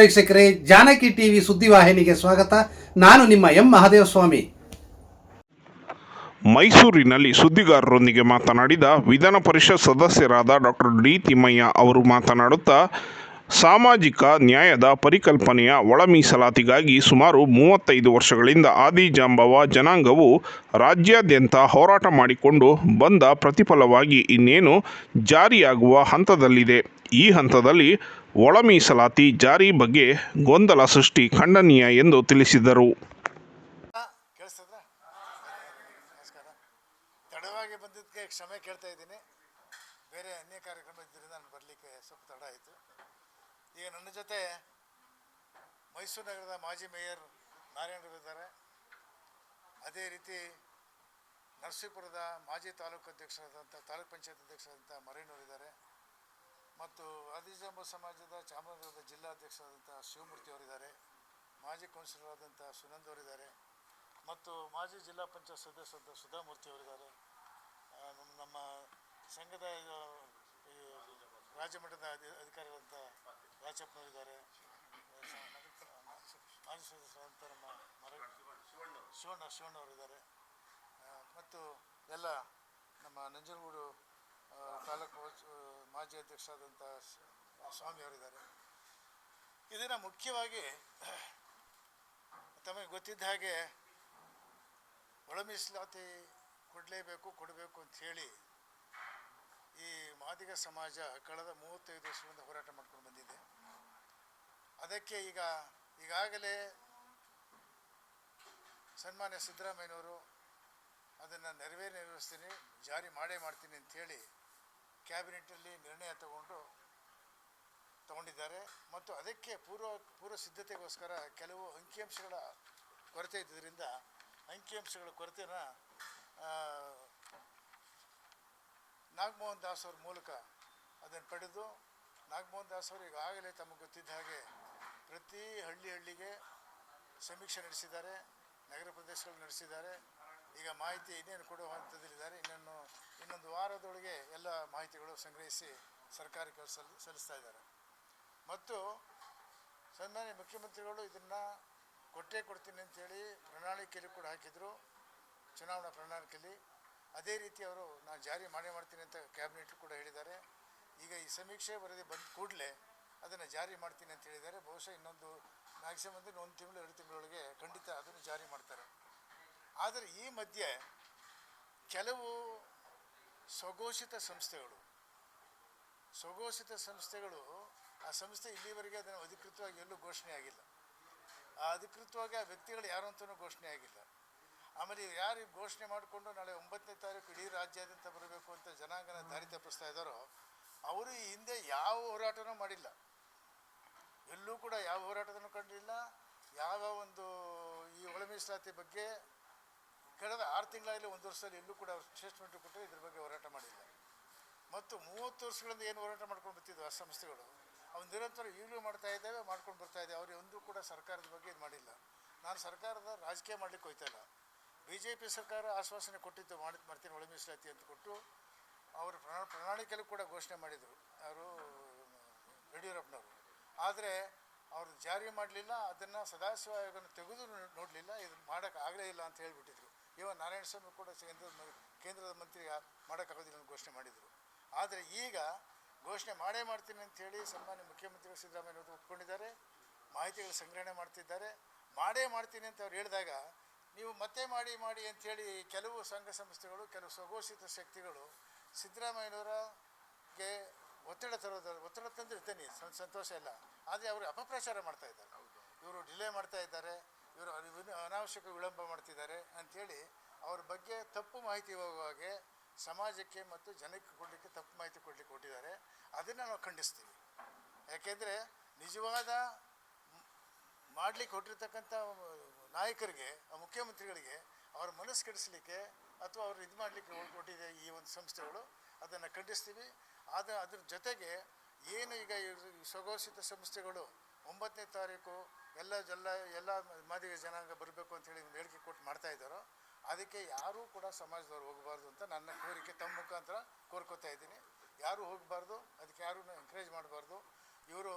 ವೀಕ್ಷಕರೇ, ಜಾನಕಿ ಟಿವಿ ಸುದ್ದಿವಾಹಿನಿಗೆ ಸ್ವಾಗತ. ನಾನು ನಿಮ್ಮ ಎಂ ಮಹಾದೇವಸ್ವಾಮಿ. ಮೈಸೂರಿನಲ್ಲಿ ಸುದ್ದಿಗಾರರೊಂದಿಗೆ ಮಾತನಾಡಿದ ವಿಧಾನ ಪರಿಷತ್ ಸದಸ್ಯರಾದ ಡಾಕ್ಟರ್ ಡಿ. ತಿಮ್ಮಯ್ಯ ಅವರು ಮಾತನಾಡುತ್ತಾ, ಸಾಮಾಜಿಕ ನ್ಯಾಯದ ಪರಿಕಲ್ಪನೆಯ ಒಳ ಮೀಸಲಾತಿಗಾಗಿ ಸುಮಾರು ಮೂವತ್ತೈದು ವರ್ಷಗಳಿಂದ ಆದಿಜಾಂಬವ ಜನಾಂಗವು ರಾಜ್ಯಾದ್ಯಂತ ಹೋರಾಟ ಮಾಡಿಕೊಂಡು ಬಂದ ಪ್ರತಿಫಲವಾಗಿ ಇನ್ನೇನು ಜಾರಿಯಾಗುವ ಹಂತದಲ್ಲಿದೆ. ಈ ಹಂತದಲ್ಲಿ ಒಳ ಮೀಸಲಾತಿ ಜಾರಿ ಬಗ್ಗೆ ಗೊಂದಲ ಸೃಷ್ಟಿ ಖಂಡನೀಯ ಎಂದು ತಿಳಿಸಿದರು. ತಡವಾಗಿ ಬಂದಿದ್ದಕ್ಕೆ ಕ್ಷಮೆ ಕೇಳ್ತಾ ಇದ್ದೀನಿ. ಬೇರೆ ಅನ್ಯ ಕಾರ್ಯಕ್ರಮ ಇದ್ದರಿಂದ ನಾನು ಬರಲಿಕ್ಕೆ ಸ್ವಲ್ಪ ತಡ ಆಯಿತು. ಈಗ ನನ್ನ ಜೊತೆ ಮೈಸೂರು ನಗರದ ಮಾಜಿ ಮೇಯರ್ ನಾರಾಯಣರು ಇದ್ದಾರೆ. ಅದೇ ರೀತಿ ನರಸೀಪುರದ ಮಾಜಿ ತಾಲೂಕು ಅಧ್ಯಕ್ಷರಾದಂಥ, ತಾಲೂಕ್ ಪಂಚಾಯತ್ ಅಧ್ಯಕ್ಷರಾದಂಥ ಇದ್ದಾರೆ. ಮತ್ತು ಆದಿಜಾಂಬ ಸಮಾಜದ ಚಾಮರಾಜನಗರದ ಜಿಲ್ಲಾಧ್ಯಕ್ಷರಾದಂಥ ಶಿವಮೂರ್ತಿ ಅವರಿದ್ದಾರೆ, ಮಾಜಿ ಕೌನ್ಸಿಲರ್ ಆದಂಥ ಸುನಂದ್ ಅವರಿದ್ದಾರೆ ಮತ್ತು ಮಾಜಿ ಜಿಲ್ಲಾ ಪಂಚಾಯತ್ ಸದಸ್ಯರಾದ ಸುಧಾಮೂರ್ತಿ ಅವರಿದ್ದಾರೆ. ನಮ್ಮ ಸಂಘದ ರಾಜ್ಯಮಟ್ಟದ ರಾಜ್ಯ ಮಟ್ಟದ ಅಧಿ- ಅಧಿಕಾರಿಗಳಂತ ರಾಜಪ್ಪನವರಿದ್ದಾರೆ ಮಾಜಿ ಸದಸ್ಯರಾದಂಥ ನಮ್ಮ ಮರ, ಶಿವಣ್ಣ ಶಿವಣ್ಣ ಅವರಿದ್ದಾರೆ. ಮತ್ತು ಎಲ್ಲ ನಮ್ಮ ನಂಜನಗೂಡು ತಾಲೂಕು ಮಾಜಿ ಅಧ್ಯಕ್ಷರಾದಂಥ ಸ್ವಾಮಿಯವರಿದ್ದಾರೆ. ಇದನ್ನು ಮುಖ್ಯವಾಗಿ ತಮಗೆ ಗೊತ್ತಿದ್ದ ಹಾಗೆ ಒಳ ಮೀಸಲಾತಿ ಕೊಡಲೇಬೇಕು, ಕೊಡಬೇಕು ಅಂತ ಹೇಳಿ ಈ ಮಾದಿಗ ಸಮಾಜ ಕಳೆದ ಮೂವತ್ತೈದು ವರ್ಷಗಳಿಂದ ಹೋರಾಟ ಮಾಡ್ಕೊಂಡು ಬಂದಿದೆ. ಅದಕ್ಕೆ ಈಗ, ಈಗಾಗಲೇ ಸನ್ಮಾನ್ಯ ಸಿದ್ದರಾಮಯ್ಯನವರು ಅದನ್ನು ನೆರವೇರಿ ನೆರವೇರಿಸ್ತೀನಿ ಜಾರಿ ಮಾಡೇ ಮಾಡ್ತೀನಿ ಅಂಥೇಳಿ ಕ್ಯಾಬಿನೆಟ್ಟಲ್ಲಿ ನಿರ್ಣಯ ತಗೊಂಡು ತಗೊಂಡಿದ್ದಾರೆ. ಮತ್ತು ಅದಕ್ಕೆ ಪೂರ್ವ ಪೂರ್ವ ಸಿದ್ಧತೆಗೋಸ್ಕರ ಕೆಲವು ಅಂಕಿಅಂಶಗಳ ಕೊರತೆ ಇದ್ದರಿಂದ ಅಂಕಿಅಂಶಗಳ ಕೊರತೆನ ನಾಗಮೋಹನ್ ದಾಸ್ ಅವ್ರ ಮೂಲಕ ಅದನ್ನು ಪಡೆದು, ನಾಗಮೋಹನ್ ದಾಸ್ ಅವರು ಈಗಾಗಲೇ ತಮಗೆ ಗೊತ್ತಿದ್ದ ಹಾಗೆ ಪ್ರತಿ ಹಳ್ಳಿ ಹಳ್ಳಿಗೆ ಸಮೀಕ್ಷೆ ನಡೆಸಿದ್ದಾರೆ, ನಗರ ಪ್ರದೇಶಗಳು ನಡೆಸಿದ್ದಾರೆ. ಈಗ ಮಾಹಿತಿ ಇನ್ನೇನು ಕೊಡುವ ಹಂತದಲ್ಲಿದ್ದಾರೆ ಇನ್ನೊಂದು ವಾರದೊಳಗೆ ಎಲ್ಲ ಮಾಹಿತಿಗಳು ಸಂಗ್ರಹಿಸಿ ಸರ್ಕಾರಕ್ಕೆ ಸಲ್, ಸಲ್ಲಿಸ್ತಾ ಇದ್ದಾರೆ. ಮತ್ತು ಸನ್ಮಾನ್ಯ ಮುಖ್ಯಮಂತ್ರಿಗಳು ಇದನ್ನು ಕೊಟ್ಟೇ ಕೊಡ್ತೀನಿ ಅಂತೇಳಿ ಪ್ರಣಾಳಿಕೆಯಲ್ಲಿ ಕೂಡ ಹಾಕಿದರು. ಚುನಾವಣಾ ಪ್ರಣಾಳಿಕೆಯಲ್ಲಿ. ಅದೇ ರೀತಿ ಅವರು ನಾನು ಜಾರಿ ಮಾಡೇ ಮಾಡ್ತೀನಿ ಅಂತ ಕ್ಯಾಬಿನೆಟ್ ಕೂಡ ಹೇಳಿದ್ದಾರೆ. ಈಗ ಈ ಸಮೀಕ್ಷೆ ವರದಿ ಬಂದ ಕೂಡಲೇ ಅದನ್ನು ಜಾರಿ ಮಾಡ್ತೀನಿ ಅಂತ ಹೇಳಿದ್ದಾರೆ. ಬಹುಶಃ ಇನ್ನೊಂದು ಮ್ಯಾಕ್ಸಿಮಮ್ ಅಂದರೆ ಒಂದು ತಿಂಗಳು, ಎರಡು ತಿಂಗಳೊಳಗೆ ಖಂಡಿತ ಅದನ್ನು ಜಾರಿ ಮಾಡ್ತಾರೆ. ಆದರೆ ಈ ಮಧ್ಯೆ ಕೆಲವು ಸ್ವಘೋಷಿತ ಸಂಸ್ಥೆಗಳು. ಸ್ವಘೋಷಿತ ಸಂಸ್ಥೆಗಳು ಆ ಸಂಸ್ಥೆ ಇಲ್ಲಿವರೆಗೆ ಅದನ್ನು ಅಧಿಕೃತವಾಗಿ ಎಲ್ಲೂ ಘೋಷಣೆ ಆಗಿಲ್ಲ. ಆ ಅಧಿಕೃತವಾಗಿ ಆ ವ್ಯಕ್ತಿಗಳು ಯಾರು ಅಂತಲೂ ಘೋಷಣೆ ಆಗಿಲ್ಲ. ಆಮೇಲೆ ಯಾರು ಘೋಷಣೆ ಮಾಡಿಕೊಂಡು ನಾಳೆ ಒಂಬತ್ತನೇ ತಾರೀಕು ಇಡೀ ರಾಜ್ಯಾದ್ಯಂತ ಬರಬೇಕು ಅಂತ ಜನಾಂಗನ ದಾರಿ ತಪ್ಪಿಸ್ತಾ ಇದ್ದಾರೋ, ಅವರು ಈ ಹಿಂದೆ ಯಾವ ಹೋರಾಟನೂ ಮಾಡಿಲ್ಲ. ಎಲ್ಲೂ ಕೂಡ ಯಾವ ಹೋರಾಟದನ್ನು ಕಂಡಿಲ್ಲ. ಯಾವ ಒಂದು ಈ ಒಳಮೀಸಲಾತಿ ಬಗ್ಗೆ ಕಳೆದ ಆರು ತಿಂಗಳಾಗಲಿ ಒಂದು ವರ್ಷದಲ್ಲಿ ಎಲ್ಲೂ ಕೂಡ ಸ್ಟೇಟ್ಮೆಂಟ್ ಕೊಟ್ಟರೆ ಇದ್ರ ಬಗ್ಗೆ ಹೋರಾಟ ಮಾಡಿಲ್ಲ. ಮತ್ತು ಮೂವತ್ತು ವರ್ಷಗಳಿಂದ ಏನು ಹೋರಾಟ ಮಾಡ್ಕೊಂಡು ಬರ್ತಿದ್ವು ಆ ಸಂಸ್ಥೆಗಳು, ಅವು ನಿರಂತರ ಈಗಲೂ ಮಾಡ್ತಾ ಇದ್ದಾವೆ, ಮಾಡ್ಕೊಂಡು ಬರ್ತಾ ಇದ್ದೇವೆ ಅವ್ರು ಒಂದೂ ಕೂಡ ಸರ್ಕಾರದ ಬಗ್ಗೆ ಇದು ಮಾಡಿಲ್ಲ. ನಾನು ಸರ್ಕಾರದ ರಾಜಕೀಯ ಮಾಡಲಿಕ್ಕೆ ಹೋಯ್ತಾ ಇಲ್ಲ. ಬಿ ಜೆ ಪಿ ಸರ್ಕಾರ ಆಶ್ವಾಸನೆ ಕೊಟ್ಟಿದ್ದು ಮಾಡಿ ಮಾಡ್ತೀನಿ, ಒಳ ಮೀಸಲಾತಿ ಅಂತ ಕೊಟ್ಟು ಅವರು ಪ್ರಣಾ, ಪ್ರಣಾಳಿಕೆಯಲ್ಲೂ ಕೂಡ ಘೋಷಣೆ ಮಾಡಿದರು ಅವರು ಯಡಿಯೂರಪ್ಪನವರು. ಆದರೆ ಅವರು ಜಾರಿ ಮಾಡಲಿಲ್ಲ, ಅದನ್ನು ಸದಾಶಿವ ಆಯೋಗನ ತೆಗೆದು ನೋಡಲಿಲ್ಲ ಇದು ಮಾಡೋಕ್ಕಾಗಲೇ ಇಲ್ಲ ಅಂತ ಹೇಳಿಬಿಟ್ಟಿದ್ರು. ಇವನ್ ನಾರಾಯಣ ಸ್ವಾಮಿ ಕೂಡ ಕೇಂದ್ರದ ಕೇಂದ್ರದ ಮಂತ್ರಿ ಮಾಡೋಕ್ಕಾಗೋದಿಲ್ಲ ಅಂತ ಘೋಷಣೆ ಮಾಡಿದರು. ಆದರೆ ಈಗ ಘೋಷಣೆ ಮಾಡೇ ಮಾಡ್ತೀನಿ ಅಂತೇಳಿ ಸನ್ಮಾನ್ಯ ಮುಖ್ಯಮಂತ್ರಿಗಳು ಸಿದ್ದರಾಮಯ್ಯ ಅವರು ಒಪ್ಕೊಂಡಿದ್ದಾರೆ. ಮಾಹಿತಿಗಳು ಸಂಗ್ರಹಣೆ ಮಾಡ್ತಿದ್ದಾರೆ. ಮಾಡೇ ಮಾಡ್ತೀನಿ ಅಂತ ಅವ್ರು ಹೇಳಿದಾಗ ನೀವು ಮತ್ತೆ ಮಾಡಿ ಮಾಡಿ ಅಂಥೇಳಿ ಕೆಲವು ಸಂಘ ಸಂಸ್ಥೆಗಳು ಕೆಲವು ಸ್ವಘೋಷಿತ ಶಕ್ತಿಗಳು ಸಿದ್ದರಾಮಯ್ಯನವರಿಗೆ ಒತ್ತಡ ತರೋದ ಒತ್ತಡ ತಂದ್ರೆ ಇರ್ತೇನೆ. ಸಂತೋಷ ಇಲ್ಲ. ಆದರೆ ಅವರು ಅಪಪ್ರಚಾರ ಮಾಡ್ತಾ ಇದ್ದಾರೆ. ಇವರು ಡಿಲೇ ಮಾಡ್ತಾ ಇದ್ದಾರೆ. ಇವರು ಅನ- ಅನಾವಶ್ಯಕ ವಿಳಂಬ ಮಾಡ್ತಿದ್ದಾರೆ ಅಂಥೇಳಿ ಅವ್ರ ಬಗ್ಗೆ ತಪ್ಪು ಮಾಹಿತಿ ಹೋಗುವಾಗೆ ಸಮಾಜಕ್ಕೆ ಮತ್ತು ಜನಕ್ಕೆ ಕೊಡಲಿಕ್ಕೆ ತಪ್ಪು ಮಾಹಿತಿ ಕೊಡಲಿಕ್ಕೆ ಕೊಟ್ಟಿದ್ದಾರೆ. ಅದನ್ನು ನಾವು ಖಂಡಿಸ್ತೀವಿ. ಯಾಕೆಂದರೆ ನಿಜವಾದ ಮಾಡಲಿಕ್ಕೆ ಹೊಟ್ಟಿರ್ತಕ್ಕಂಥ ನಾಯಕರಿಗೆ, ಮುಖ್ಯಮಂತ್ರಿಗಳಿಗೆ ಅವರ ಮನಸ್ಸು ಕೆಡಿಸಲಿಕ್ಕೆ ಅಥವಾ ಅವ್ರು ಇದು ಮಾಡಲಿಕ್ಕೆ ಕೊಟ್ಟಿದೆ ಈ ಒಂದು ಸಂಸ್ಥೆಗಳು, ಅದನ್ನು ಖಂಡಿಸ್ತೀವಿ. ಆದರೆ ಅದ್ರ ಜೊತೆಗೆ ಏನು ಈಗ ಸ್ವಘೋಷಿತ ಸಂಸ್ಥೆಗಳು ಒಂಬತ್ತನೇ ತಾರೀಕು ಎಲ್ಲ ಜಲ್ಲ ಎಲ್ಲ ಮಾದಿಗ ಜನಾಂಗ ಬರಬೇಕು ಅಂತೇಳಿ ಒಂದು ಹೇಳಿಕೆ ಕೊಟ್ಟು ಮಾಡ್ತಾ ಇದ್ದಾರೋ, ಅದಕ್ಕೆ ಯಾರೂ ಕೂಡ ಸಮಾಜದವ್ರು ಹೋಗಬಾರ್ದು ಅಂತ ನನ್ನ ಕೋರಿಕೆ ತಮ್ಮ ಮುಖಾಂತರ ಕೋರ್ಕೋತಾ ಇದ್ದೀನಿ. ಯಾರೂ ಹೋಗಬಾರ್ದು, ಅದಕ್ಕೆ ಯಾರೂ ಎನ್ಕರೇಜ್ ಮಾಡಬಾರ್ದು. ಇವರು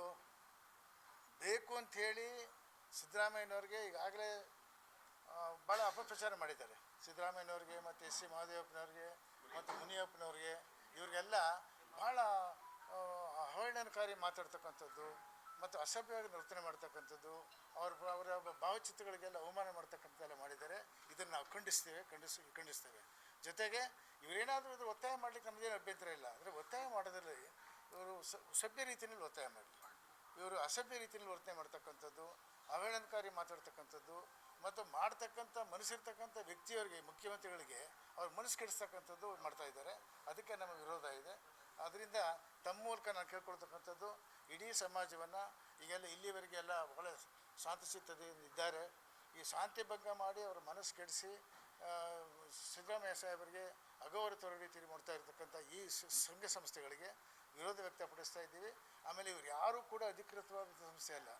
ಬೇಕು ಅಂಥೇಳಿ ಸಿದ್ದರಾಮಯ್ಯನವ್ರಿಗೆ ಈಗಾಗಲೇ ಭಾಳ ಅಪಪ್ರಚಾರ ಮಾಡಿದ್ದಾರೆ. ಸಿದ್ದರಾಮಯ್ಯನವ್ರಿಗೆ ಮತ್ತು ಎಸ್ ಸಿ ಮಹಾದೇವಪ್ಪನವ್ರಿಗೆ ಮತ್ತು ಮುನಿಯಪ್ಪನವ್ರಿಗೆ, ಇವ್ರಿಗೆಲ್ಲ ಭಾಳ ಅವಹೇಳನಕಾರಿ ಮಾತಾಡ್ತಕ್ಕಂಥದ್ದು. ಮತ್ತು ಅಸಭ್ಯವಾಗಿ ನರ್ತನೆ ಮಾಡ್ತಕ್ಕಂಥದ್ದು, ಅವ್ರ ಅವರ ಭಾವಚಿತ್ರಗಳಿಗೆಲ್ಲ ಅವಮಾನ ಮಾಡ್ತಕ್ಕಂಥದ್ದೆಲ್ಲ ಮಾಡಿದ್ದಾರೆ ಇದನ್ನು ನಾವು ಖಂಡಿಸ್ತೇವೆ, ಖಂಡಿಸಿ, ಖಂಡಿಸ್ತೇವೆ. ಜೊತೆಗೆ ಇವರೇನಾದರೂ ಇದು ಒತ್ತಾಯ ಮಾಡಲಿಕ್ಕೆ ನಮಗೇನು ಅಭ್ಯಂತರ ಇಲ್ಲ. ಅಂದರೆ ಒತ್ತಾಯ ಮಾಡೋದ್ರಲ್ಲಿ ಇವರು ಸಭ್ಯ ರೀತಿಯಲ್ಲಿ ಒತ್ತಾಯ ಮಾಡಲಿ. ಇವರು ಅಸಭ್ಯ ರೀತಿಯಲ್ಲಿ ವರ್ತನೆ ಮಾಡ್ತಕ್ಕಂಥದ್ದು, ಅವಹೇಳನಕಾರಿ ಮಾತಾಡ್ತಕ್ಕಂಥದ್ದು ಮತ್ತು ಮಾಡ್ತಕ್ಕಂಥ, ಮನಸ್ಸಿರ್ತಕ್ಕಂಥ ವ್ಯಕ್ತಿಯವರಿಗೆ, ಮುಖ್ಯಮಂತ್ರಿಗಳಿಗೆ ಅವ್ರ ಮನಸ್ಸು ಕೆಡಿಸ್ತಕ್ಕಂಥದ್ದು ಮಾಡ್ತಾ ಇದ್ದಾರೆ. ಅದಕ್ಕೆ ನಮ್ಮ ವಿರೋಧ ಇದೆ. ಅದರಿಂದ ತಮ್ಮ ಮೂಲಕ ನಾನು ಕೇಳ್ಕೊಳ್ತಕ್ಕಂಥದ್ದು ಇಡೀ ಸಮಾಜವನ್ನು ಈಗೆಲ್ಲ ಇಲ್ಲಿವರೆಗೆಲ್ಲ ಬಹಳ ಶಾಂತಚಿತ್ತದಿಂದ ಇದ್ದಾರೆ ಈ ಶಾಂತಿ ಭಂಗ ಮಾಡಿ ಅವರ ಮನಸ್ಸು ಕೆಡಿಸಿ ಸಿದ್ದರಾಮಯ್ಯ ಸಾಹೇಬರಿಗೆ ಅಗೌರವ ರೀತಿಯಲ್ಲಿ ಮಾಡ್ತಾ ಇರತಕ್ಕಂಥ ಈ ಸಂಘ ಸಂಸ್ಥೆಗಳಿಗೆ ವಿರೋಧ ವ್ಯಕ್ತಪಡಿಸ್ತಾ ಇದ್ದೀವಿ. ಆಮೇಲೆ ಇವರು ಯಾರೂ ಕೂಡ ಅಧಿಕೃತವಾದ ಸಂಸ್ಥೆ ಅಲ್ಲ.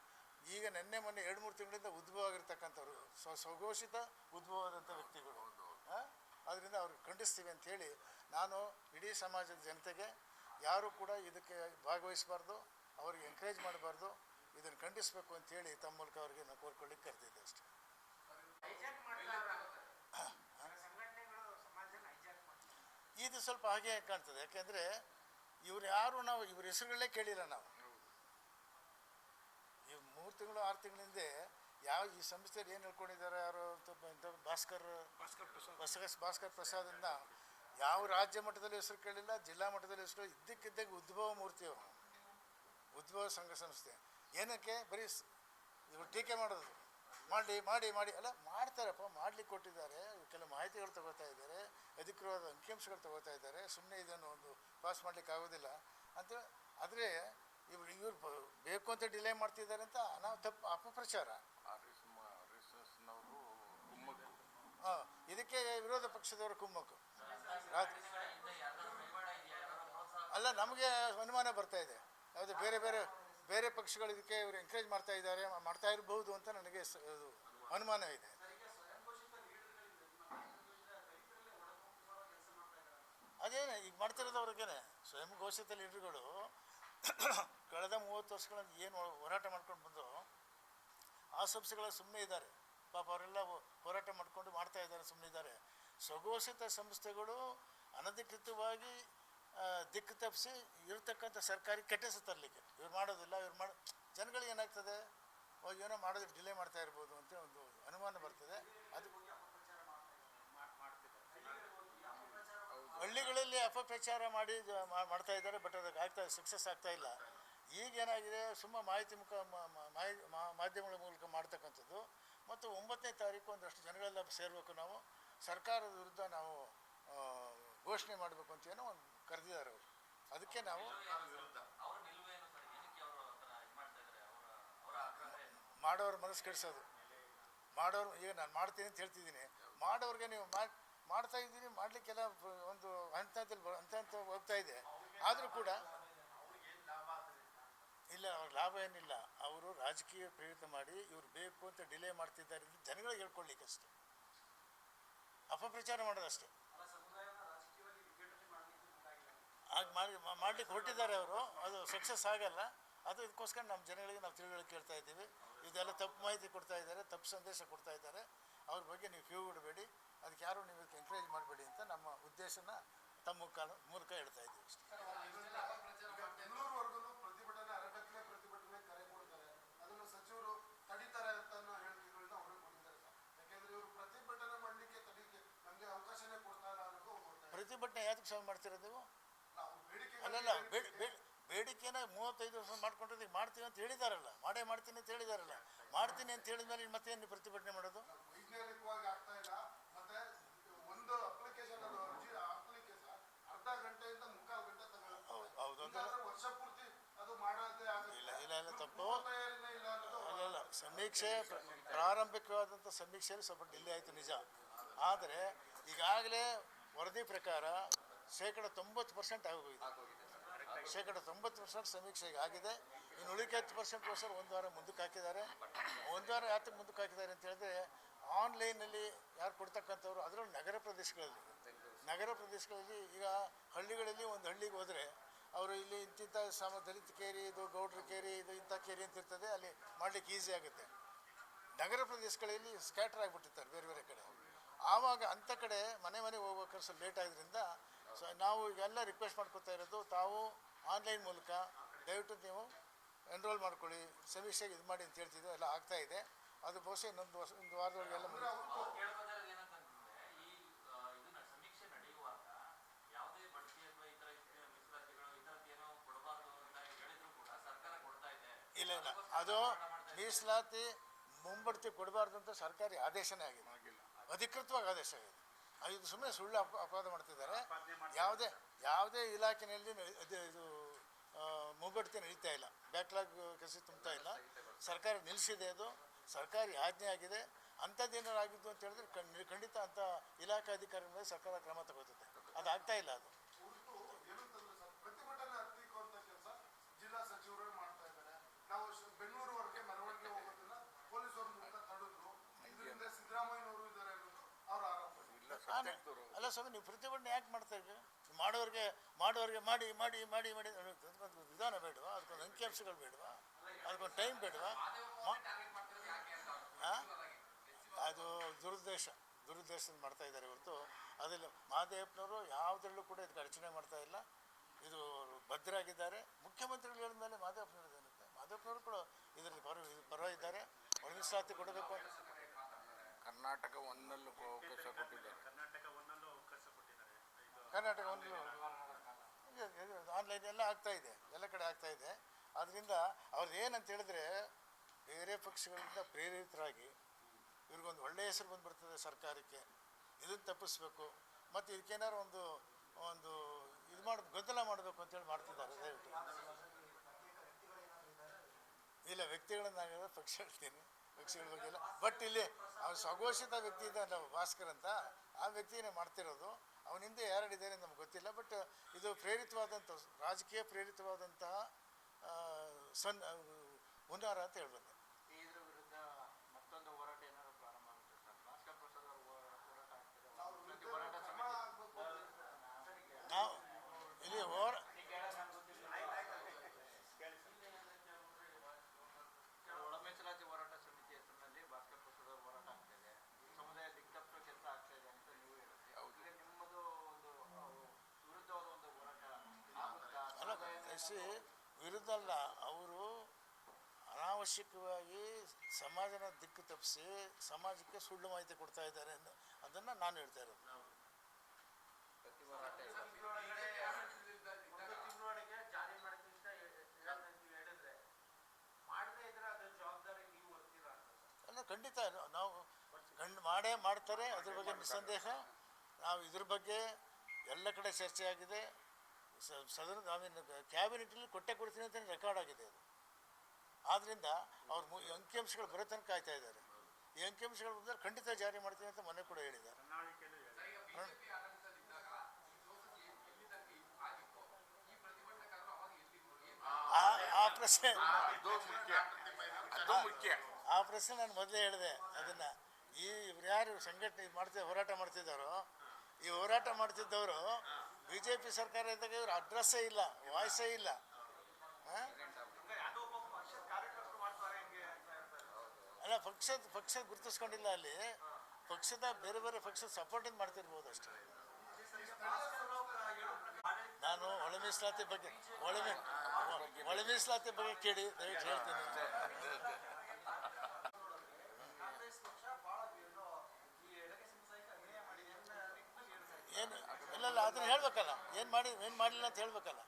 ಈಗ ನಿನ್ನೆ ಮೊನ್ನೆ ಎರಡು ಮೂರು ತಿಂಗಳಿಂದ ಉದ್ಭವ ಆಗಿರ್ತಕ್ಕಂಥವ್ರು, ಸ್ವ, ಸ್ವಘೋಷಿತ ಉದ್ಭವ ಆದಂಥ ವ್ಯಕ್ತಿಗಳು ಅದರಿಂದ ಅವ್ರಿಗೆ ಖಂಡಿಸ್ತೀವಿ ಅಂತ ಹೇಳಿ ನಾನು ಇಡೀ ಸಮಾಜದ ಜನತೆಗೆ ಯಾರೂ ಕೂಡ ಇದಕ್ಕೆ ಭಾಗವಹಿಸಬಾರ್ದು. ಅವ್ರಿಗೆ ಎನ್ಕರೇಜ್ ಮಾಡಬಾರ್ದು. ಇದನ್ನು ಖಂಡಿಸಬೇಕು ಅಂತೇಳಿ ತಮ್ಮ ಮೂಲಕ ಅವರಿಗೆ ನಾವು ಕೋರ್ಕೊಳ್ಳಿಕ್ಕೆ ಕರೆದಿದ್ದೆ ಅಷ್ಟೇ. ಇದು ಸ್ವಲ್ಪ ಹಾಗೆ ಕಾಣ್ತದೆ. ಯಾಕೆಂದರೆ ಇವ್ರು ಯಾರು ನಾವು ಇವ್ರ ಹೆಸರುಗಳೇ ಕೇಳಿಲ್ಲ ನಾವು. ಈ ಮೂರು ತಿಂಗಳು ಆರು ತಿಂಗಳ ಹಿಂದೆ ಯಾವ ಈ ಸಂಸ್ಥೆಯಲ್ಲಿ ಏನು ಹೇಳ್ಕೊಂಡಿದ್ದಾರೆ ಯಾರು ಅಂತ ಭಾಸ್ಕರ್ ಭಾಸ್ಕರ್ ಭಾಸ್ಕರ್ ಪ್ರಸಾದನ್ನ ಯಾವ ರಾಜ್ಯ ಮಟ್ಟದಲ್ಲಿ ಹೆಸರು ಕೇಳಿಲ್ಲ ಜಿಲ್ಲಾ ಮಟ್ಟದಲ್ಲಿ ಹೆಸರು ಇದ್ದಕ್ಕಿದ್ದಾಗ ಉದ್ಭವ ಮೂರ್ತಿ ಅವರು ಉದ್ಭವ ಸಂಘ ಸಂಸ್ಥೆ. ಏನಕ್ಕೆ? ಬರೀ ಇವ್ರು ಟೀಕೆ ಮಾಡೋದು. ಮಾಡಿ ಮಾಡಿ ಮಾಡಿ. ಅಲ್ಲ ಮಾಡ್ತಾರಪ್ಪ ಮಾಡ್ಲಿಕ್ಕೆ ಕೊಟ್ಟಿದ್ದಾರೆ. ಕೆಲವು ಮಾಹಿತಿಗಳು ತಗೋತಾ ಇದ್ದಾರೆ. ಅಧಿಕೃತವಾದ ಅಂಕಿಅಂಶಗಳು ತಗೋತಾ ಇದ್ದಾರೆ. ಸುಮ್ಮನೆ ಇದನ್ನು ಒಂದು ಪಾಸ್ ಮಾಡ್ಲಿಕ್ಕೆ ಆಗೋದಿಲ್ಲ. ಅಂತ ಆದರೆ ಇವ್ರು ಇವ್ರು ಬೇಕು ಅಂತ ಡಿಲೇ ಮಾಡ್ತಿದ್ದಾರೆ ಅಂತ ನಾವು ತಪ್ಪು ಅಪಪ್ರಚಾರ. ಹಾಂ ಇದಕ್ಕೆ ವಿರೋಧ ಪಕ್ಷದವರು ಕುಮ್ಮಕ್ಕು. ಅಲ್ಲ ನಮಗೆ ಅನುಮಾನ ಬರ್ತಾ ಇದೆ. ಯಾವುದು ಬೇರೆ ಬೇರೆ ಬೇರೆ ಪಕ್ಷಗಳು ಇದಕ್ಕೆ ಇವರು ಎಂಕರೇಜ್ ಮಾಡ್ತಾ ಇದ್ದಾರೆ, ಮಾಡ್ತಾ ಇರಬಹುದು ಅಂತ ನನಗೆ ಅನುಮಾನ ಇದೆ. ಅದೇನೆ ಈಗ ಮಾಡ್ತಿರೋದು ಅವ್ರಿಗೇನೆ ಸ್ವಯಂ ಘೋಷಿತ ಲೀಡರ್ಗಳು ಕಳೆದ ಮೂವತ್ತು ವರ್ಷಗಳಿಂದ ಏನು ಹೋರಾಟ ಮಾಡ್ಕೊಂಡು ಬಂದು, ಆ ಸಂಸ್ಥೆಗಳ ಸುಮ್ಮನೆ ಇದ್ದಾರೆ. ಪಾಪ ಅವರೆಲ್ಲ ಹೋರಾಟ ಮಾಡಿಕೊಂಡು ಮಾಡ್ತಾ ಇದ್ದಾರೆ ಸುಮ್ಮನೆ ಇದ್ದಾರೆ. ಸ್ವಘೋಷಿತ ಸಂಸ್ಥೆಗಳು ಅನಧಿಕೃತವಾಗಿ ದಿಕ್ಕು ತಪ್ಪಿಸಿ ಇರತಕ್ಕಂಥ ಸರ್ಕಾರಿ ಕೆಟ್ಟ ತರಲಿಕ್ಕೆ. ಇವ್ರು ಮಾಡೋದಿಲ್ಲ, ಇವ್ರು ಮಾಡಿ, ಜನಗಳಿಗೆ ಏನಾಗ್ತದೆ? ಏನೋ ಮಾಡೋದು, ಡಿಲೇ ಮಾಡ್ತಾ ಇರ್ಬೋದು ಅಂತ ಒಂದು ಅನುಮಾನ ಬರ್ತದೆ. ಅದು ಹಳ್ಳಿಗಳಲ್ಲಿ ಅಪಪ್ರಚಾರ ಮಾಡಿ ಮಾಡ್ತಾ ಇದ್ದಾರೆ, ಬಟ್ ಅದಕ್ಕೆ ಆಗ್ತಾ ಸಕ್ಸಸ್ ಆಗ್ತಾ ಇಲ್ಲ. ಈಗ ಏನಾಗಿದೆ? ಸುಮ್ಮ ಮಾಹಿತಿ ಮುಖ ಮಾಧ್ಯಮಗಳ ಮೂಲಕ ಮಾಡ್ತಕ್ಕಂಥದ್ದು. ಮತ್ತು ಒಂಬತ್ತನೇ ತಾರೀಕು ಒಂದಷ್ಟು ಜನಗಳೆಲ್ಲ ಸೇರಬೇಕು ನಾವು. ಸರ್ಕಾರದ ವಿರುದ್ಧ ನಾವು ಘೋಷಣೆ ಮಾಡಬೇಕು ಅಂತ ಏನೋ ಒಂದು ಕರೆದಿದ್ದಾರೆ ಅವರು. ಅದಕ್ಕೆ ನಾವು ಮಾಡೋರು ಮನಸ್ಸು ಕೆಡಿಸೋದು. ಮಾಡೋರು ಈಗ ನಾನು ಮಾಡ್ತೀನಿ ಅಂತ ಹೇಳ್ತಿದ್ದೀನಿ. ಮಾಡೋರಿಗೆ ನೀವು ಮಾಡಿ ಮಾಡ್ತಾ ಇದ್ದೀನಿ ಮಾಡ್ಲಿಕ್ಕೆಲ್ಲ ಒಂದು ಹಂತ ಹಂತ ಹಂತ ಹೋಗ್ತಾ ಇದೆ. ಆದರೂ ಕೂಡ ಇಲ್ಲ ಅವ್ರ ಲಾಭ ಏನಿಲ್ಲ. ಅವರು ರಾಜಕೀಯ ಪ್ರೇರಿತ ಮಾಡಿ ಇವ್ರು ಬೇಕು ಅಂತ ಡಿಲೇ ಮಾಡ್ತಿದ್ದಾರೆ ಜನಗಳಿಗೆ ಹೇಳ್ಕೊಳ್ಳಿಕ್ಕೆ ಅಷ್ಟೇ ಅಪಪ್ರಚಾರ ಮಾಡೋದಷ್ಟೇ. ಹಾಗೆ ಮಾಡಿ ಮಾಡಲಿಕ್ಕೆ ಹೊರಟಿದ್ದಾರೆ ಅವರು. ಅದು ಸಕ್ಸಸ್ ಆಗಲ್ಲ. ಅದು ಇದಕ್ಕೋಸ್ಕರ ನಮ್ಮ ಜನಗಳಿಗೆ ನಾವು ತಿಳುವಳಿಕೆ ಕೇಳ್ತಾ ಇದ್ದೀವಿ. ಇದೆಲ್ಲ ತಪ್ಪು ಮಾಹಿತಿ ಕೊಡ್ತಾ ಇದ್ದಾರೆ ತಪ್ಪು ಸಂದೇಶ ಕೊಡ್ತಾ ಇದ್ದಾರೆ. ಅವ್ರ ಬಗ್ಗೆ ನೀವು ಕ್ಯೂ ಬಿಡಬೇಡಿ. ಅದಕ್ಕೆ ಯಾರು ನೀವು ಎಂಕರೇಜ್ ಮಾಡಬೇಡಿ ಅಂತ ನಮ್ಮ ಉದ್ದೇಶನ ತಮ್ಮ ಮುಖ ಮೂಲಕ ಹೇಳ್ತಾ ಇದ್ದೀವಿ ಪ್ರತಿಭಟನೆ ಯಾವ್ದಕ್ಕೆ ಸಹ ಮಾಡ್ತಿರೋದು ನೀವು? ಅಲ್ಲಲ್ಲ ಬೇಡಿ ಬೇಡಿ ಬೇಡಿಕೆನ ಮೂವತ್ತೈದು ವರ್ಷ ಮಾಡ್ಕೊಂಡ್ರೆ ಈಗ ಮಾಡ್ತೀವಿ ಅಂತ ಹೇಳಿದಾರಲ್ಲ. ಮಾಡೇ ಮಾಡ್ತೀನಿ ಅಂತ ಹೇಳಿದಾರಲ್ಲ. ಮಾಡ್ತೀನಿ ಅಂತ ಹೇಳಿದ್ಮೇಲೆ ಮತ್ತೇನು ನೀವು ಪ್ರತಿಭಟನೆ ಮಾಡೋದು? ವೈಜ್ಞಾನಿಕವಾಗಿ ಆಗ್ತಾ ಇಲ್ಲ. ಮತ್ತೆ ಒಂದು ಅಪ್ಲಿಕೇಶನ್ ಅದು ಅರ್ಜಿ ಅರ್ಧ ಗಂಟೆಯಿಂದ ಮುಕ್ಕಾಲು ಗಂಟೆ ತಗೊಳುತ್ತೆ ಹೌದು ವರ್ಷ ಪೂರ್ತಿ ಅದು ಮಾಡೋದೇ ಇಲ್ಲ ಇಲ್ಲ ಇಲ್ಲ ತಪ್ಪು. ಅಲ್ಲ ಸಮೀಕ್ಷೆ ಪ್ರ- ಪ್ರಾರಂಭಿಕವಾದಂಥ ಸಮೀಕ್ಷೆಯಲ್ಲಿ ಸ್ವಲ್ಪ ಡಿಲೇ ಆಯಿತು ನಿಜ. ಆದರೆ ಈಗಾಗಲೇ ವರದಿ ಪ್ರಕಾರ ಶೇಕಡ ತೊಂಬತ್ತು ಪರ್ಸೆಂಟ್ ಆಗೋಗಿದೆ. ಶೇಕಡ ತೊಂಬತ್ತು ಪರ್ಸೆಂಟ್ ಸಮೀಕ್ಷೆ ಆಗಿದೆ. ಇನ್ನು ಉಳಿಕೆ ಹತ್ತು ಪರ್ಸೆಂಟ್ ಪರ್ಸೆಂಟ್ಗೋಸ್ಕರ ಒಂದು ವಾರ ಮುಂದಕ್ಕೆ ಹಾಕಿದ್ದಾರೆ. ಒಂದು ವಾರ ಯಾತಕ್ಕೆ ಮುಂದಕ್ಕೆ ಹಾಕಿದ್ದಾರೆ ಅಂತ ಹೇಳಿದ್ರೆ ಆನ್ಲೈನಲ್ಲಿ ಯಾರು ಕೊಡ್ತಕ್ಕಂಥವ್ರು ಅದರಲ್ಲೂ ನಗರ ಪ್ರದೇಶಗಳಲ್ಲಿ. ನಗರ ಪ್ರದೇಶಗಳಲ್ಲಿ ಈಗ ಹಳ್ಳಿಗಳಲ್ಲಿ ಒಂದು ಹಳ್ಳಿಗೆ ಹೋದರೆ ಅವರು ಇಲ್ಲಿ ಇಂತಿಂಥ ಸಮ ದಲಿತ ಕೇರಿ, ಇದು ಗೌಡ್ರ ಕೇರಿ, ಇದು ಇಂಥ ಕೇರಿ ಅಂತ ಇರ್ತದೆ, ಅಲ್ಲಿ ಮಾಡಲಿಕ್ಕೆ ಈಸಿ ಆಗುತ್ತೆ. ನಗರ ಪ್ರದೇಶಗಳಲ್ಲಿ ಸ್ಕ್ಯಾಟರ್ ಆಗಿಬಿಟ್ಟಿರ್ತಾರೆ ಬೇರೆ ಬೇರೆ ಕಡೆ. ಆವಾಗ ಅಂಥ ಕಡೆ ಮನೆ ಮನೆಗೆ ಹೋಗ್ಬೇಕಾದ್ರೆ ಸ್ವಲ್ಪ ಲೇಟ್ ಆಗೋದ್ರಿಂದ ಸೊ ನಾವು ಇವೆಲ್ಲ ರಿಕ್ವೆಸ್ಟ್ ಮಾಡ್ಕೊತಾ ಇರೋದು ತಾವು ಆನ್ಲೈನ್ ಮೂಲಕ ದಯವಿಟ್ಟು ನೀವು ಎನ್ರೋಲ್ ಮಾಡ್ಕೊಳ್ಳಿ ಸಮೀಕ್ಷೆಗೆ ಇದು ಮಾಡಿ ಅಂತ ಹೇಳ್ತಿದ್ದೆ ಎಲ್ಲ ಆಗ್ತಾ ಇದೆ. ಅದು ಬಹುಶಃ ಇನ್ನೊಂದು ವರ್ಷ ಒಂದು ವಾರದೊಳಗೆಲ್ಲ ಇಲ್ಲ ಇಲ್ಲ. ಅದು ಮೀಸಲಾತಿ ಮುಂಬಡ್ತಿ ಕೊಡಬಾರ್ದು ಅಂತ ಸರ್ಕಾರಿ ಆದೇಶನೇ ಆಗಿದೆ. ಅಧಿಕೃತವಾಗಿ ಆದೇಶ ಆಗಿದೆ. ಇದು ಸುಮ್ಮನೆ ಸುಳ್ಳು ಅಪ ಅಪವಾದ ಮಾಡ್ತಿದ್ದಾರೆ. ಯಾವುದೇ ಯಾವುದೇ ಇಲಾಖೆಯಲ್ಲಿ ಇದು ಆ, ನಡೀತಾ ಇಲ್ಲ. ಬ್ಯಾಕ್ಲಾಗ್ ಕಸಿ ತುಂಬ್ತಾ ಇಲ್ಲ. ಸರ್ಕಾರ ನಿಲ್ಲಿಸಿದೆ ಅದು. ಸರ್ಕಾರಿ ಆಜ್ಞೆ ಆಗಿದೆ. ಅಂಥದ್ದೇನಾರು ಆಗಿದ್ದು ಅಂತ ಹೇಳಿದ್ರೆ ಖಂಡಿತ ಅಂಥ ಇಲಾಖಾ ಅಧಿಕಾರಿಗಳ ಮೇಲೆ ಸರ್ಕಾರ ಕ್ರಮ ತಗೋತದೆ ಅದು ಆಗ್ತಾ ಇಲ್ಲ ಅದು ಉರ್ದು ಏನಂತಂದ್ರೆ ಸರ್ ಪ್ರತಿಭಟನೆ ಹತ್ತಿಕ್ಕುವಂತ ಕೆಲಸ ಜಿಲ್ಲಾ ಸಚಿವರು ಮಾಡ್ತಾ ಇದ್ದಾರೆ ನಾವು ಶ- ಬೆಂಗಳೂರುವರೆಗೆ ಮೆರವಣಿಗೆ ಹೋಗೋದನ್ನ ಪೊಲೀಸರ ಮೂಲಕ ತಡೆದ್ರು ಇದರಿಂದ ಸಿದ್ದರಾಮಯ್ಯನವರು ಇದ್ದಾರೆ ಅನ್ನೋದು ಅವರ ಆರೋಪ ಆನೆ. ಅಲ್ಲ ಸ್ವಾಮಿ, ನೀವು ಪ್ರತಿಭಟನೆ ಯಾಕೆ ಮಾಡ್ತಾ ಇದ್ದೀರಿ? ಮಾಡೋರಿಗೆ ಮಾಡೋರಿಗೆ ಮಾಡಿ ಮಾಡಿ ಮಾಡಿ ಮಾಡಿ ವಿಧಾನ ಬೇಡವಾ? ಅದಕ್ಕೊಂದು ಅಂಕಿಅಂಶಗಳು ಬೇಡವಾ? ಅದಕ್ಕೊಂದು ಟೈಮ್ ಬೇಡವಾ? ಅದು ದುರುದ್ದೇಶ. ದುರುದ್ದೇಶದಿಂದ ಮಾಡ್ತಾ ಇದ್ದಾರೆ ಹೊರತು. ಅದಿಲ್ಲ ಮಹಾದೇವಪ್ಪನವರು ಯಾವುದ್ರಲ್ಲೂ ಕೂಡ ಇದಕ್ಕೆ ಅಡಚಣೆ ಮಾಡ್ತಾ ಇಲ್ಲ. ಇದು ಭದ್ರಾಗಿದ್ದಾರೆ. ಮುಖ್ಯಮಂತ್ರಿಗಳು ಹೇಳಿದ ಮೇಲೆ ಮಾದೇವಪ್ಪನವರು ಏನಿದೆ ಮಹಾದೇವಪ್ಪನವರು ಕೂಡ ಇದರಲ್ಲಿ ಪರ ಇದು ಪರ ಇದ್ದಾರೆ. ಒಳಮಿಸಲಾತಿ ಕೊಡಬೇಕು. ಕರ್ನಾಟಕ ಒಂದಲ್ಲೂ ಅವಕಾಶ ಕೊಟ್ಟಿದ್ದಾರೆ. ಕರ್ನಾಟಕ ಒಂದು ಆನ್ಲೈನ್ ಎಲ್ಲ ಆಗ್ತಾ ಇದೆ, ಎಲ್ಲ ಕಡೆ ಆಗ್ತಾ ಇದೆ. ಆದ್ದರಿಂದ ಅವ್ರದ್ದು ಏನಂತ ಹೇಳಿದ್ರೆ ಬೇರೆ ಪಕ್ಷಗಳಿಂದ ಪ್ರೇರಿತರಾಗಿ ಇವ್ರಿಗೊಂದು ಒಳ್ಳೆಯ ಹೆಸರು ಬಂದುಬಿಡ್ತದೆ ಸರ್ಕಾರಕ್ಕೆ. ಇದನ್ನು ತಪ್ಪಿಸ್ಬೇಕು. ಮತ್ತು ಇದಕ್ಕೇನಾರು ಒಂದು ಒಂದು ಇದು ಮಾಡಿ, ಗೊಂದಲ ಮಾಡಬೇಕು ಅಂತೇಳಿ ಮಾಡ್ತಿದ್ದಾರೆ, ದಯವಿಟ್ಟು. ಇಲ್ಲ, ವ್ಯಕ್ತಿಗಳನ್ನ ನಾನು ಪಕ್ಷ ಹೇಳ್ತೀನಿ. ಪಕ್ಷಗಳ ಬಗ್ಗೆ ಬಟ್ ಇಲ್ಲಿ ಅವ್ನು ಸ್ವಘೋಷಿತ ವ್ಯಕ್ತಿ ಇದ್ದಾನೆ ಭಾಸ್ಕರ್ ಅಂತ, ಆ ವ್ಯಕ್ತಿನೇ ಮಾಡ್ತಿರೋದು. ಅವನ ಹಿಂದೆ ಯಾರಿದ್ದಾರೆ ನಮ್ಗೆ ಗೊತ್ತಿಲ್ಲ ಬಟ್ ಇದು ಪ್ರೇರಿತವಾದಂಥ ರಾಜಕೀಯ ಪ್ರೇರಿತವಾದಂತಹ ಸನ್ ಹುನ್ನಾರ ಅಂತ ಹೇಳ್ಬಂದೆ. ಇದ್ರ ವಿರುದ್ಧ ಮತ್ತೊಂದು ಹೋರಾಟ ಏನಾದ್ರು ಪ್ರಾರಂಭ ಆಗುತ್ತೆ ಸರ್? ಭಾಸ್ಕರ್ ಪ್ರಸಾದ್ ಅವರು ಹೋರಾಟ ಆಗ್ತದೆ. ಹೋರಾಟ ಸಮಿತಿ ನಾವು ಇಲ್ಲಿ ಹೋರ ಒಳ ಮೀಸಲಾತಿ ಹೋರಾಟ ಸಮಿತಿ ಹೆಸರಿನಲ್ಲಿ ಭಾಸ್ಕರ್ ಪ್ರಸಾದ್ ಅವರು ಹೋರಾಟ ಆಗ್ತಿದೆ ಸಮುದಾಯ ದಿಗ್ತಪ್ಪ ಕೆಲಸ ಆಗ್ತಾ ಇದೆ ಅಂತ ನೀವು ಹೇಳಿದ್ರಿ ಈಗ ನಿಮ್ಮದು ಒಂದು ಆ, ವಿರುದ್ಧವಾದ ಒಂದು ಹೋರಾಟ ಆಗುತ್ತಾ ಅಲ್ಲ ವಿರುದ್ಧ ಅಲ್ಲ ಅವರು ಅನಾವಶ್ಯಕವಾಗಿ ಸಮಾಜನ ದಿಕ್ಕು ತಪ್ಪಿಸಿ ಸಮಾಜಕ್ಕೆ ಸುಳ್ಳು ಮಾಹಿತಿ ಕೊಡ್ತಾ ಇದ್ದಾರೆ ಅನ್ನೋ ಅದನ್ನು ನಾನು ಹೇಳ್ತಾ ಇರೋದು. ಅಲ್ಲ ಖಂಡಿತ ನಾವು ಕಂಡು ಮಾಡೇ ಮಾಡ್ತಾರೆ ಅದ್ರ ಬಗ್ಗೆ ನಿಸ್ಸಂದೇಹ. ನಾವು ಇದ್ರ ಬಗ್ಗೆ ಎಲ್ಲ ಕಡೆ ಚರ್ಚೆ ಆಗಿದೆ ಸದನ ಐ ಮೀನ್ ಕ್ಯಾಬಿನೆಟಲ್ಲಿ ಕೊಟ್ಟೆ ಕೊಡ್ತೀನಿ ಅಂತ ರೆಕಾರ್ಡ್ ಆಗಿದೆ ಅದು. ಆದ್ದರಿಂದ ಅವ್ರು ಅಂಕಿಅಂಶಗಳು ಬರೋ ತನಕ ಕಾಯ್ತಾ ಇದ್ದಾರೆ. ಈ ಅಂಕಿಅಂಶಗಳು ಬಂದರೆ ಖಂಡಿತ ಜಾರಿ ಮಾಡ್ತೀನಿ ಅಂತ ಮೊನ್ನೆ ಕೂಡ ಹೇಳಿದ್ದಾರೆ. ಆ ಆ ಪ್ರಶ್ನೆ ಆ ಪ್ರಶ್ನೆ ನಾನು ಮೊದಲೇ ಹೇಳಿದೆ. ಅದನ್ನ ಈ ಇವ್ರು ಯಾರು ಸಂಘಟನೆ ಮಾಡ್ತಿದ್ದ ಹೋರಾಟ ಮಾಡ್ತಿದ್ದಾರೋ ಈ ಹೋರಾಟ ಮಾಡ್ತಿದ್ದವರು ಬಿ ಜೆ ಪಿ ಸರ್ಕಾರ ಇದ್ದಾಗ ಇವ್ರ ಅಡ್ರೆಸ್ಸೇ ಇಲ್ಲ, ವಾಯ್ಸೇ ಇಲ್ಲ? ಅಲ್ಲ, ಪಕ್ಷದ ಪಕ್ಷ ಗುರುತಿಸ್ಕೊಂಡಿಲ್ಲ ಅಲ್ಲಿ. ಪಕ್ಷದ ಬೇರೆ ಬೇರೆ ಪಕ್ಷದ ಸಪೋರ್ಟಿಂಗ್ ಮಾಡ್ತಿರ್ಬೋದು ಅಷ್ಟೇ. ನಾನು ಒಳ ಮೀಸಲಾತಿ ಬಗ್ಗೆ, ಒಳ ಒಳ ಬಗ್ಗೆ ಕೇಳಿ, ದಯವಿಟ್ಟು ಹೇಳ್ತೀನಿ ಕಾಂಗ್ರೆಸ್ ಪಕ್ಷ ಬಹಳ ಏನು ಈ ಎಡಗೆ ಸಮುದಾಯಕ್ಕೆ ಅನ್ಯಾಯ ಮಾಡಿದೆ ಅಂತ ನಿಟ್ಟಿನಲ್ಲಿ ಹೇಳ್ತಾರೆ. ಏನು ಇಲ್ಲ ಅದನ್ನ ಹೇಳ್ಬೇಕಲ್ಲ. ಏನು ಮಾಡಿ, ಏನು ಮಾಡಿಲ್ಲ ಅಂತ ಹೇಳ್ಬೇಕಲ್ಲ.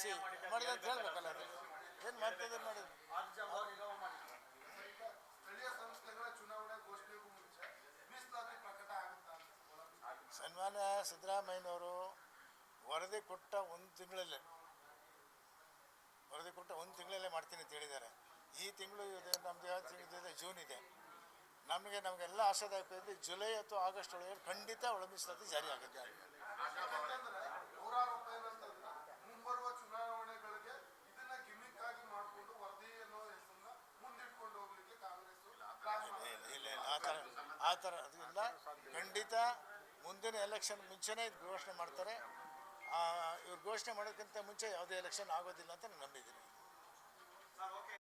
ಸಿ ಮಾಡಿದೆ ಅಂತ ಹೇಳ್ಬೇಕಲ್ಲ ಅದು. ಏನು ಮಾಡ್ತಿದ್ರೆ ಮಾಡಿದ್ರು ಸನ್ಮಾನ ಸಿದ್ದರಾಮಯ್ಯನವರು ವರದಿ ಕೊಟ್ಟ ಒಂದು ತಿಂಗಳಲ್ಲೇ. ವರದಿ ಕೊಟ್ಟ ಒಂದು ತಿಂಗಳಲ್ಲೇ ಮಾಡ್ತೀನಿ ಅಂತ ಹೇಳಿದ್ದಾರೆ. ಈ ತಿಂಗಳು ಇದೆ, ನಮ್ದು ಯಾವ ತಿಂಗಳಿದೆ ಜೂನ್ ಇದೆ. ನಮಗೆ ನಮಗೆಲ್ಲ ಆಶಾದಾಯಕ ಜುಲೈ ಅಥವಾ ಆಗಸ್ಟ್ ಒಳಗೆ ಖಂಡಿತ ಒಳ ಮೀಸಲಾತಿ ಜಾರಿ ಆಗುತ್ತೆ ಆ ಥರ ಅದರಿಂದ ಖಂಡಿತ ಮುಂದಿನ ಎಲೆಕ್ಷನ್ ಮುಂಚೆನೇ ಘೋಷಣೆ ಮಾಡ್ತಾರೆ. ಇವ್ರು ಘೋಷಣೆ ಮಾಡೋಕ್ಕಿಂತ ಮುಂಚೆ ಯಾವುದೇ ಎಲೆಕ್ಷನ್ ಆಗೋದಿಲ್ಲ ಅಂತ ನಾನು ನಂಬಿದ್ದೀನಿ.